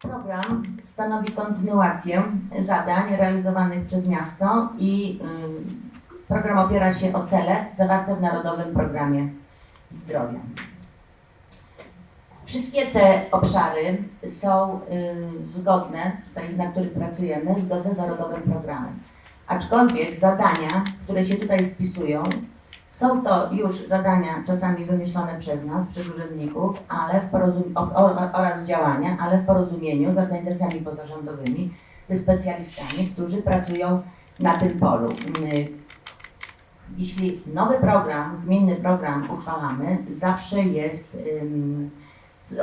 Program stanowi kontynuację zadań realizowanych przez miasto i program opiera się o cele zawarte w Narodowym Programie Zdrowia. Wszystkie te obszary są zgodne, tutaj, na których pracujemy, zgodne z Narodowym Programem. Aczkolwiek zadania, które się tutaj wpisują, są to już zadania czasami wymyślone przez nas, przez urzędników, ale w porozum- oraz działania, ale w porozumieniu z organizacjami pozarządowymi, ze specjalistami, którzy pracują na tym polu. Y, Jeśli nowy program, gminny program uchwalamy, zawsze jest,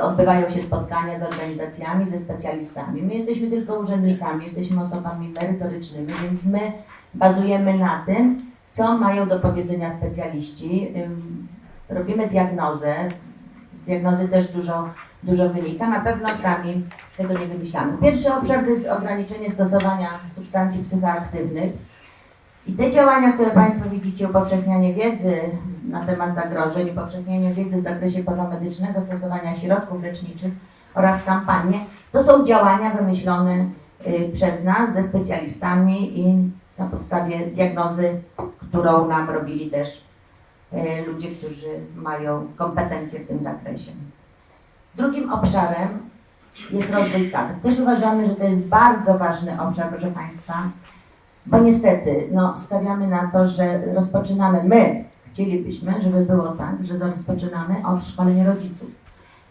odbywają się spotkania z organizacjami, ze specjalistami. My jesteśmy tylko urzędnikami, jesteśmy osobami merytorycznymi, więc my bazujemy na tym, co mają do powiedzenia specjaliści. Robimy diagnozę. Z diagnozy też dużo, dużo wynika. Na pewno sami tego nie wymyślamy. Pierwszy obszar to jest ograniczenie stosowania substancji psychoaktywnych. I te działania, które Państwo widzicie, upowszechnianie wiedzy na temat zagrożeń, upowszechnianie wiedzy w zakresie pozamedycznego stosowania środków leczniczych oraz kampanie, to są działania wymyślone y, przez nas ze specjalistami i na podstawie diagnozy, którą nam robili też e, ludzie, którzy mają kompetencje w tym zakresie. Drugim obszarem jest rozwój kadr. Też uważamy, że to jest bardzo ważny obszar, proszę Państwa, bo niestety no, stawiamy na to, że rozpoczynamy my, chcielibyśmy, żeby było tak, że rozpoczynamy od szkolenia rodziców,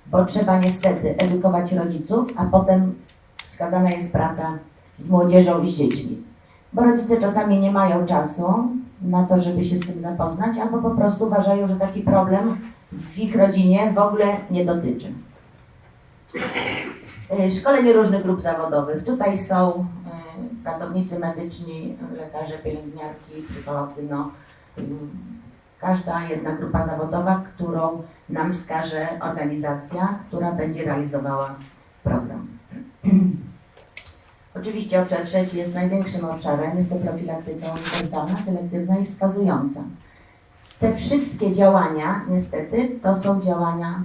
bo trzeba niestety edukować rodziców, a potem wskazana jest praca z młodzieżą i z dziećmi bo rodzice czasami nie mają czasu na to, żeby się z tym zapoznać, albo po prostu uważają, że taki problem w ich rodzinie w ogóle nie dotyczy. Y, Szkolenie różnych grup zawodowych. Tutaj są y, ratownicy medyczni, lekarze, pielęgniarki, psycholodzy, no, każda jedna grupa zawodowa, którą nam wskaże organizacja, która będzie realizowała program. Oczywiście obszar trzeci jest największym obszarem, jest to profilaktyka uniwersalna, selektywna i wskazująca. Te wszystkie działania, niestety, to są działania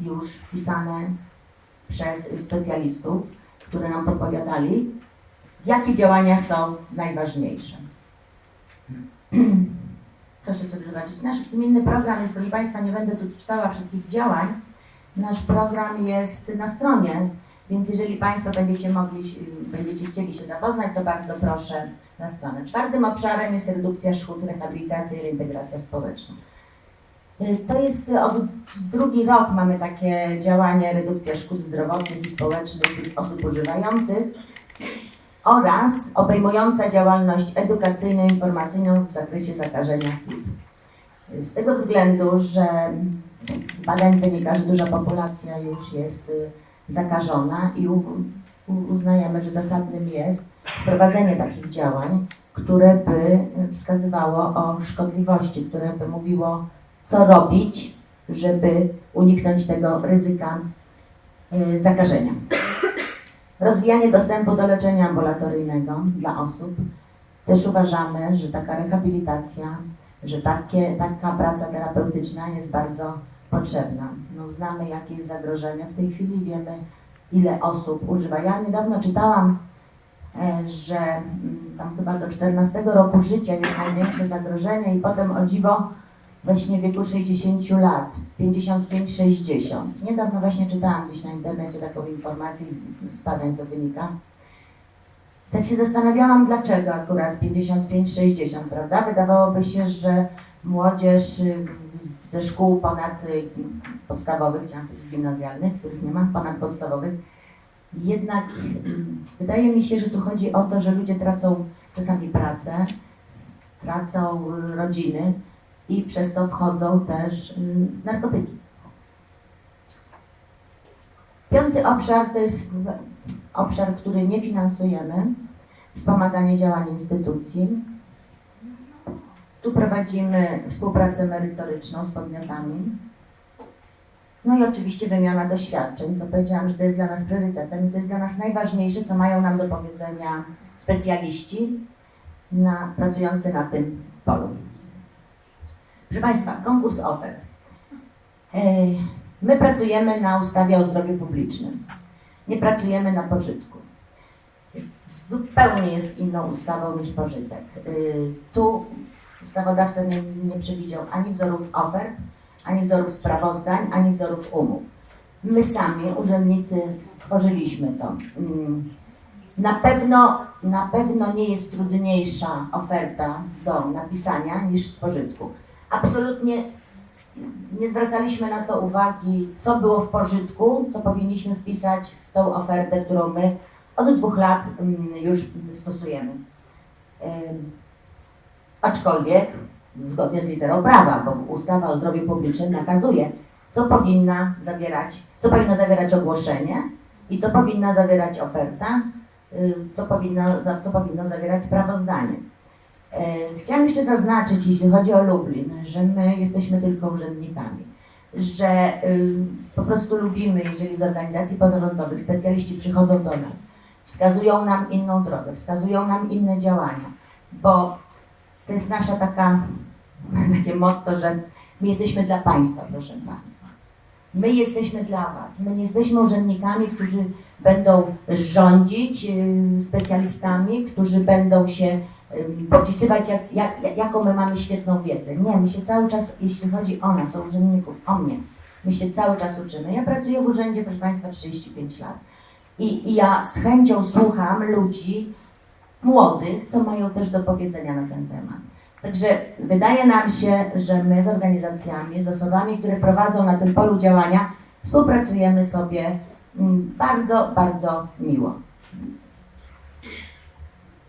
już wpisane przez specjalistów, które nam podpowiadali, jakie działania są najważniejsze. Proszę sobie zobaczyć. Nasz gminny program jest, proszę Państwa, nie będę tu czytała wszystkich działań. Nasz program jest na stronie więc jeżeli Państwo będziecie mogli, będziecie chcieli się zapoznać, to bardzo proszę na stronę. Czwartym obszarem jest redukcja szkód, rehabilitacja i reintegracja społeczna. Y, To jest y, od drugi rok mamy takie działanie redukcja szkód zdrowotnych i społecznych osób używających oraz obejmująca działalność edukacyjno-informacyjną w zakresie zakażenia HIV. Z tego względu, że z badań wynika, że duża populacja już jest y, zakażona i uznajemy, że zasadnym jest wprowadzenie takich działań, które by wskazywało o szkodliwości, które by mówiło, co robić, żeby uniknąć tego ryzyka y, zakażenia. Rozwijanie dostępu do leczenia ambulatoryjnego dla osób. Też uważamy, że taka rehabilitacja, że takie, taka praca terapeutyczna jest bardzo potrzebna. No, znamy, jakie jest zagrożenie w tej chwili, wiemy, ile osób używa. Ja niedawno czytałam, e, że mm, tam chyba do 14 roku życia jest największe zagrożenie i potem o dziwo właśnie w wieku 60 lat, 55-60. Niedawno właśnie czytałam gdzieś na internecie taką informację, z badań to wynika. Tak się zastanawiałam, dlaczego akurat 55-60, prawda? Wydawałoby się, że młodzież y, ze szkół ponad y, podstawowych, chciałam powiedzieć gimnazjalnych, których nie ma, ponadpodstawowych. Jednak mm, wydaje mi się, że tu chodzi o to, że ludzie tracą czasami pracę, tracą y, rodziny i przez to wchodzą też y, w narkotyki. Piąty obszar to jest obszar, który nie finansujemy, wspomaganie działań instytucji. Tu prowadzimy współpracę merytoryczną z podmiotami. No i oczywiście wymiana doświadczeń, co powiedziałam, że to jest dla nas priorytetem i to jest dla nas najważniejsze, co mają nam do powiedzenia specjaliści na, pracujący na tym polu. Proszę Państwa, konkurs ofert. My pracujemy na ustawie o zdrowiu publicznym. Nie pracujemy na pożytku. Zupełnie jest inną ustawą niż pożytek. Tu ustawodawca nie, nie przewidział ani wzorów ofert, ani wzorów sprawozdań, ani wzorów umów. My sami, urzędnicy, stworzyliśmy to. Mm, Na pewno, na pewno nie jest trudniejsza oferta do napisania niż z pożytku. Absolutnie nie zwracaliśmy na to uwagi, co było w pożytku, co powinniśmy wpisać w tą ofertę, którą my od dwóch lat mm, już stosujemy. Aczkolwiek, zgodnie z literą prawa, bo ustawa o zdrowiu publicznym nakazuje, co powinna zawierać, co powinno zawierać ogłoszenie i co powinna zawierać oferta, y, co powinno, co powinno zawierać sprawozdanie. E, Chciałam jeszcze zaznaczyć, jeśli chodzi o Lublin, że my jesteśmy tylko urzędnikami, że y, po prostu lubimy, jeżeli z organizacji pozarządowych specjaliści przychodzą do nas, wskazują nam inną drogę, wskazują nam inne działania, bo to jest nasza taka, takie motto, że my jesteśmy dla Państwa, proszę Państwa. My jesteśmy dla Was. My nie jesteśmy urzędnikami, którzy będą rządzić, y, specjalistami, którzy będą się y, popisywać, jak, jak, jaką my mamy świetną wiedzę. Nie, my się cały czas, jeśli chodzi o nas, o urzędników, o mnie, my się cały czas uczymy. Ja pracuję w urzędzie, proszę Państwa, 35 lat. I, I ja z chęcią słucham ludzi młodych, co mają też do powiedzenia na ten temat. Także wydaje nam się, że my z organizacjami, z osobami, które prowadzą na tym polu działania, współpracujemy sobie mm, bardzo, bardzo miło.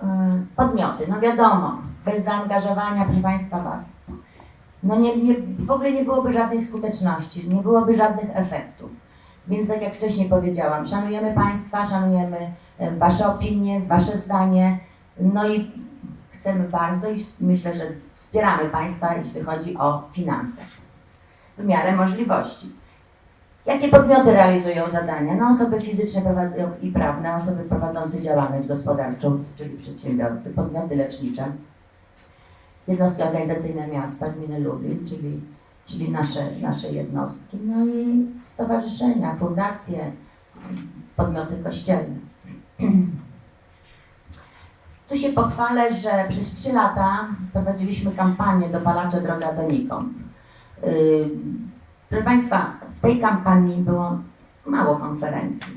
Yy, Podmioty, no wiadomo, bez zaangażowania, proszę Państwa, Was, no nie, nie, w ogóle nie byłoby żadnej skuteczności, nie byłoby żadnych efektów. Więc tak jak wcześniej powiedziałam, szanujemy Państwa, szanujemy Wasze opinie, Wasze zdanie, no i chcemy bardzo i myślę, że wspieramy Państwa, jeśli chodzi o finanse, w miarę możliwości. Jakie podmioty realizują zadania? No osoby fizyczne i prawne, osoby prowadzące działalność gospodarczą, czyli przedsiębiorcy, podmioty lecznicze, jednostki organizacyjne miasta, gminy Lublin, czyli, czyli nasze, nasze jednostki, no i stowarzyszenia, fundacje, podmioty kościelne. Tu się pochwalę, że przez trzy lata prowadziliśmy kampanię Dopalacze droga donikąd. Yy, Proszę Państwa, w tej kampanii było mało konferencji.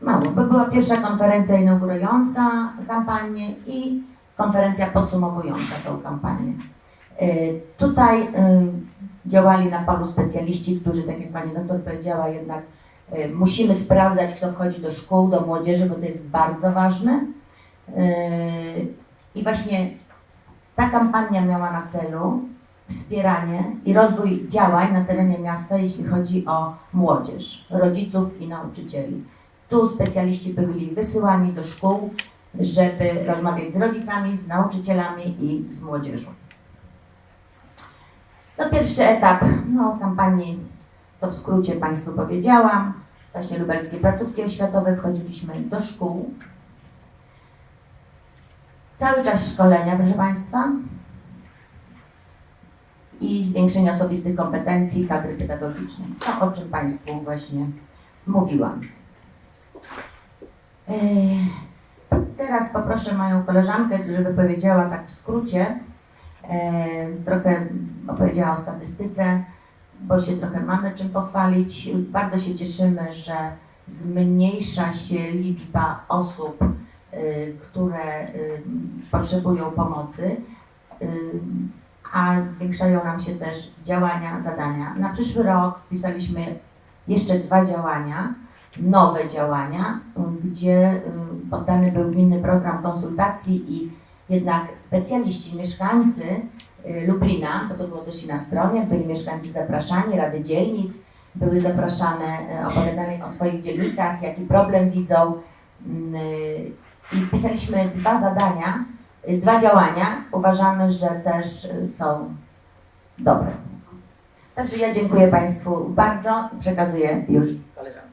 Mało, bo była pierwsza konferencja inaugurująca kampanię i konferencja podsumowująca tą kampanię. Yy, Tutaj yy, działali na polu specjaliści, którzy, tak jak Pani doktor powiedziała, jednak musimy sprawdzać, kto wchodzi do szkół, do młodzieży, bo to jest bardzo ważne. Yy, I właśnie ta kampania miała na celu wspieranie i rozwój działań na terenie miasta, jeśli chodzi o młodzież, rodziców i nauczycieli. Tu specjaliści byli wysyłani do szkół, żeby rozmawiać z rodzicami, z nauczycielami i z młodzieżą. To pierwszy etap no, kampanii, to w skrócie Państwu powiedziałam. Właśnie lubelskie placówki oświatowe wchodziliśmy do szkół. Cały czas szkolenia, proszę Państwa, i zwiększenie osobistych kompetencji kadry pedagogicznej. To, o czym Państwu właśnie mówiłam. Yy, Teraz poproszę moją koleżankę, żeby powiedziała tak w skrócie, yy, trochę opowiedziała o statystyce, bo się trochę mamy czym pochwalić. Bardzo się cieszymy, że zmniejsza się liczba osób, yy, które yy, potrzebują pomocy. Yy, a zwiększają nam się też działania, zadania. Na przyszły rok wpisaliśmy jeszcze dwa działania, nowe działania, y, gdzie y, poddany był gminny program konsultacji i jednak specjaliści, mieszkańcy y, Lublina, bo to było też i na stronie, byli mieszkańcy zapraszani, rady dzielnic, były zapraszane, y, opowiadali o swoich dzielnicach, jaki problem widzą. y, I wpisaliśmy dwa zadania, dwa działania. Uważamy, że też są dobre. Także ja dziękuję Państwu bardzo i przekazuję już koleżankom.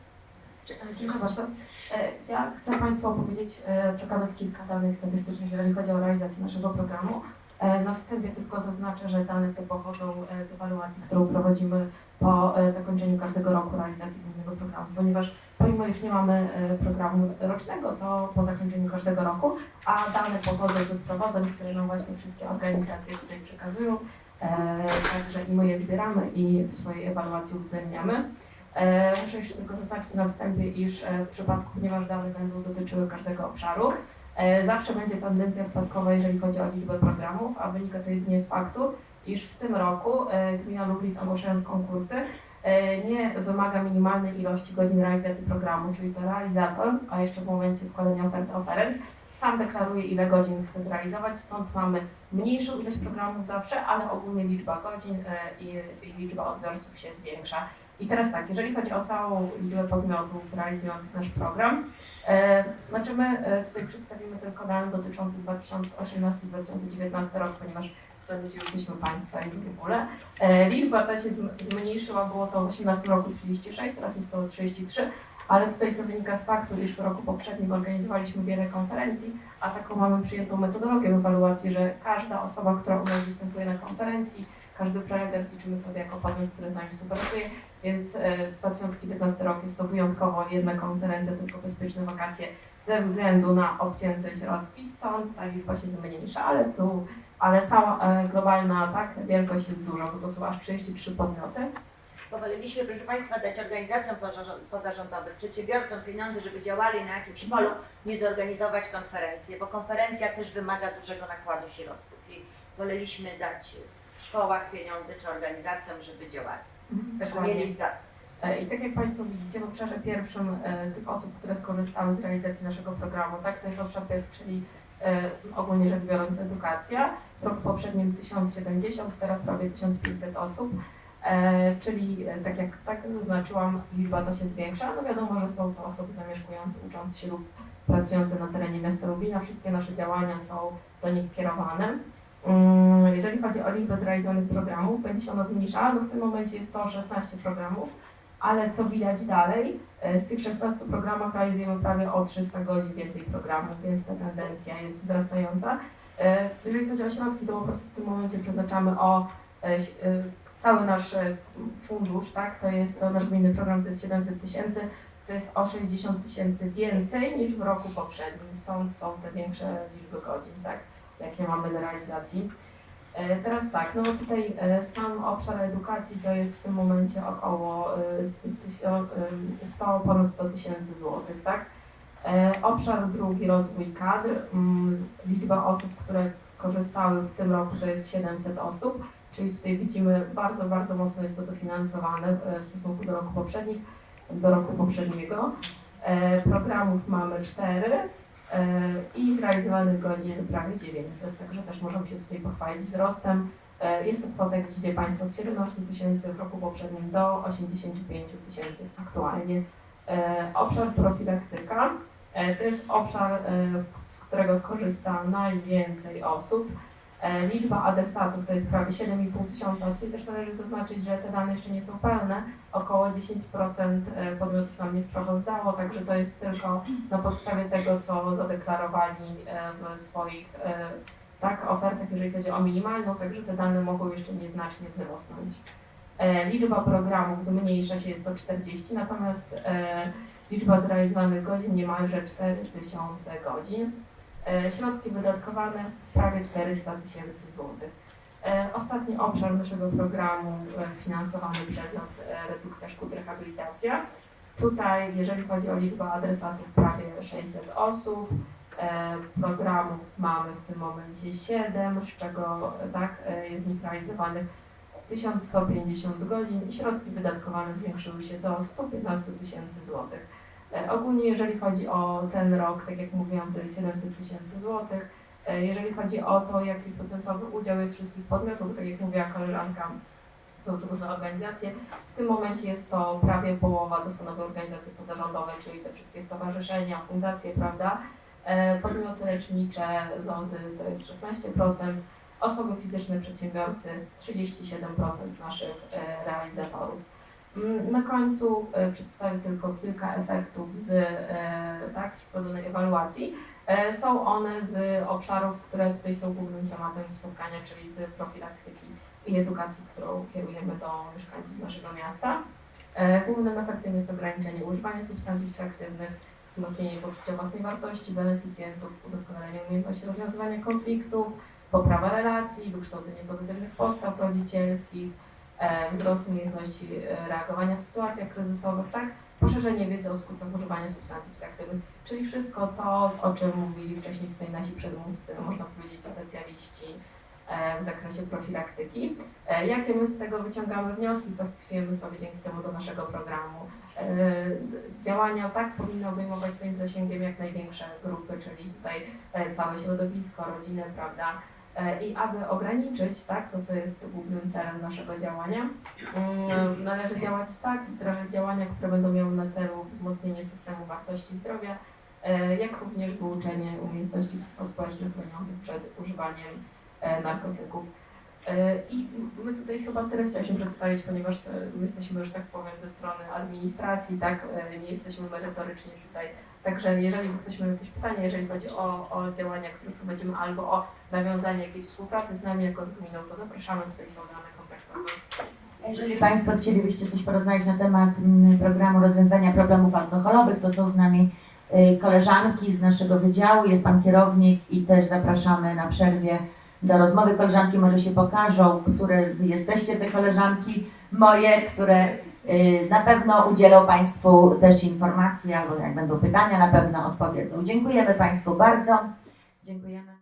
Dziękuję bardzo. E, Ja chcę Państwu opowiedzieć, e, przekazać kilka danych statystycznych, jeżeli chodzi o realizację naszego programu. E, Na wstępie tylko zaznaczę, że dane te pochodzą z ewaluacji, którą prowadzimy po zakończeniu każdego roku realizacji gminnego programu, ponieważ pomimo iż nie mamy programu rocznego, to po zakończeniu każdego roku, a dane pochodzą ze sprawozdań, które nam właśnie wszystkie organizacje tutaj przekazują, także i my je zbieramy i w swojej ewaluacji uwzględniamy. E, Muszę jeszcze tylko zaznaczyć na wstępie, iż e, w przypadku, ponieważ dane będą dotyczyły każdego obszaru, e, zawsze będzie tendencja spadkowa, jeżeli chodzi o liczbę programów, a wynika to jedynie z faktu, iż w tym roku gmina Lublin ogłaszając konkursy nie wymaga minimalnej ilości godzin realizacji programu, czyli to realizator, a jeszcze w momencie składania oferty oferent, sam deklaruje ile godzin chce zrealizować, stąd mamy mniejszą ilość programów zawsze, ale ogólnie liczba godzin i liczba odbiorców się zwiększa. I teraz tak, jeżeli chodzi o całą liczbę podmiotów realizujących nasz program, e, znaczy my e, tutaj przedstawimy tylko dane dotyczące 2018-2019 rok, ponieważ zanudziłyśmy Państwa i w ogóle. E, liczba ta się zm- zmniejszyła, było to w 2018 roku 36, teraz jest to 33, ale tutaj to wynika z faktu, iż w roku poprzednim organizowaliśmy wiele konferencji, a taką mamy przyjętą metodologię ewaluacji, że każda osoba, która u nas występuje na konferencji, każdy prelegent liczymy sobie jako podmiot, który z nami współpracuje, więc e, 2019 rok jest to wyjątkowo jedna konferencja, tylko bezpieczne wakacje ze względu na obcięte środki, stąd ta liczba się zmniejsza, ale tu, ale cała e, globalna tak, wielkość jest duża, bo to są aż 33 podmioty. Bo woleliśmy, proszę Państwa, dać organizacjom pozarząd- pozarządowym, przedsiębiorcom pieniądze, żeby działali na jakimś polu, nie zorganizować konferencji, bo konferencja też wymaga dużego nakładu środków i woleliśmy dać szkołach pieniądze czy organizacjom, żeby działali, żeby Dokładnie. mieli za co. E, I tak jak Państwo widzicie, w obszarze pierwszym e, tych osób, które skorzystały z realizacji naszego programu, tak, to jest obszar pierwszy, czyli e, ogólnie rzecz biorąc edukacja. W roku poprzednim 1070, teraz prawie 1500 osób, e, czyli e, tak jak tak zaznaczyłam, liczba ta się zwiększa. No wiadomo, że są to osoby zamieszkujące, uczące się lub pracujące na terenie miasta Lublina. Wszystkie nasze działania są do nich kierowane. Mm, Jeżeli chodzi o liczbę zrealizowanych programów, będzie się ona zmniejszała. No w tym momencie jest to 16 programów ale co widać dalej, e, z tych 16 programów realizujemy prawie o 300 godzin więcej programów, więc ta tendencja jest wzrastająca. E, Jeżeli chodzi o środki, to po prostu w tym momencie przeznaczamy o e, cały nasz fundusz, tak, to jest to nasz gminny program, to jest 700 tysięcy, co jest o 60 tysięcy więcej niż w roku poprzednim, stąd są te większe liczby godzin, tak, jakie mamy do realizacji. E, Teraz tak, no tutaj e, sam obszar edukacji to jest w tym momencie około e, tysio- e, 100, ponad 100 tysięcy złotych, tak? Obszar drugi, rozwój kadr, mm, liczba osób, które skorzystały w tym roku to jest 700 osób, czyli tutaj widzimy bardzo, bardzo mocno jest to dofinansowane w stosunku do roku poprzednich, do roku poprzedniego. Programów mamy cztery, i zrealizowanych godzin prawie 900, także też możemy się tutaj pochwalić wzrostem. E, Jest to kwota, jak widzicie Państwo, z 17 tysięcy w roku poprzednim do 85 tysięcy aktualnie. E, Obszar profilaktyka e, to jest obszar, e, z którego korzysta najwięcej osób. E, Liczba adresatów to jest prawie 7,5 tysiąca. Tutaj też należy zaznaczyć, że te dane jeszcze nie są pełne. Około 10% e, podmiotów nam nie sprawozdało, także to jest tylko na podstawie tego, co zadeklarowali e, w swoich tak, ofertach, jeżeli chodzi o minimalną, także te dane mogą jeszcze nieznacznie wzrosnąć. Liczba programów zmniejsza się, jest to 40, natomiast liczba zrealizowanych godzin niemalże 4000 godzin. E, Środki wydatkowane prawie 400 tysięcy złotych. E, Ostatni obszar naszego programu e, finansowany przez nas, redukcja szkód, rehabilitacja. Tutaj, jeżeli chodzi o liczbę adresatów, prawie 600 osób. Programów mamy w tym momencie 7, z czego tak, jest w nich realizowanych 1150 godzin i środki wydatkowane zwiększyły się do 115 tysięcy złotych. E, Ogólnie jeżeli chodzi o ten rok, tak jak mówiłam, to jest 700 tysięcy złotych. E, Jeżeli chodzi o to, jaki procentowy udział jest wszystkich podmiotów, tak jak mówiła koleżanka, są to różne organizacje. W tym momencie jest to prawie połowa, to stanowi organizacje pozarządowe, czyli te wszystkie stowarzyszenia, fundacje, prawda? E, Podmioty lecznicze, ZOZY to jest 16%, osoby fizyczne, przedsiębiorcy 37% naszych realizatorów. Mm, Na końcu e, przedstawię tylko kilka efektów z e, tak, przeprowadzonej ewaluacji. E, Są one z obszarów, które tutaj są głównym tematem spotkania, czyli z profilaktyki i edukacji, którą kierujemy do mieszkańców naszego miasta. Głównym efektem jest ograniczenie używania substancji psychoaktywnych, wzmocnienie poczucia własnej wartości beneficjentów, udoskonalenie umiejętności rozwiązywania konfliktów, poprawa relacji, wykształcenie pozytywnych postaw rodzicielskich, wzrost umiejętności e, reagowania w sytuacjach kryzysowych, tak? Poszerzenie wiedzy o skutkach używania substancji psychoaktywnych, czyli wszystko to, o czym mówili wcześniej tutaj nasi przedmówcy, można powiedzieć specjaliści e, w zakresie profilaktyki. E, Jakie my z tego wyciągamy wnioski, co wpisujemy sobie dzięki temu do naszego programu? E, Działania tak powinny obejmować swoim zasięgiem jak największe grupy, czyli tutaj e, całe środowisko, rodzinę, prawda? E, I aby ograniczyć tak, to, co jest głównym celem naszego działania, mm, należy działać tak, wdrażać działania, które będą miały na celu wzmocnienie systemu wartości zdrowia, e, jak również wyuczenie umiejętności psychospołecznych chroniących przed używaniem e, narkotyków. I my tutaj chyba tyle chcieliśmy przedstawić, ponieważ my jesteśmy, że tak powiem, ze strony administracji, tak, nie jesteśmy merytoryczni tutaj. Także jeżeli ktoś ma jakieś pytanie, jeżeli chodzi o, o działania, które prowadzimy, albo o nawiązanie jakiejś współpracy z nami jako z gminą, to zapraszamy, tutaj są dane kontaktowe. Jeżeli Państwo chcielibyście coś porozmawiać na temat mm, programu rozwiązania problemów alkoholowych, to są z nami y, koleżanki z naszego wydziału, jest Pan kierownik i też zapraszamy na przerwie do rozmowy. Koleżanki może się pokażą, które jesteście te koleżanki moje, które na pewno udzielą Państwu też informacji, albo jak będą pytania, na pewno odpowiedzą. Dziękujemy Państwu bardzo. Dziękujemy.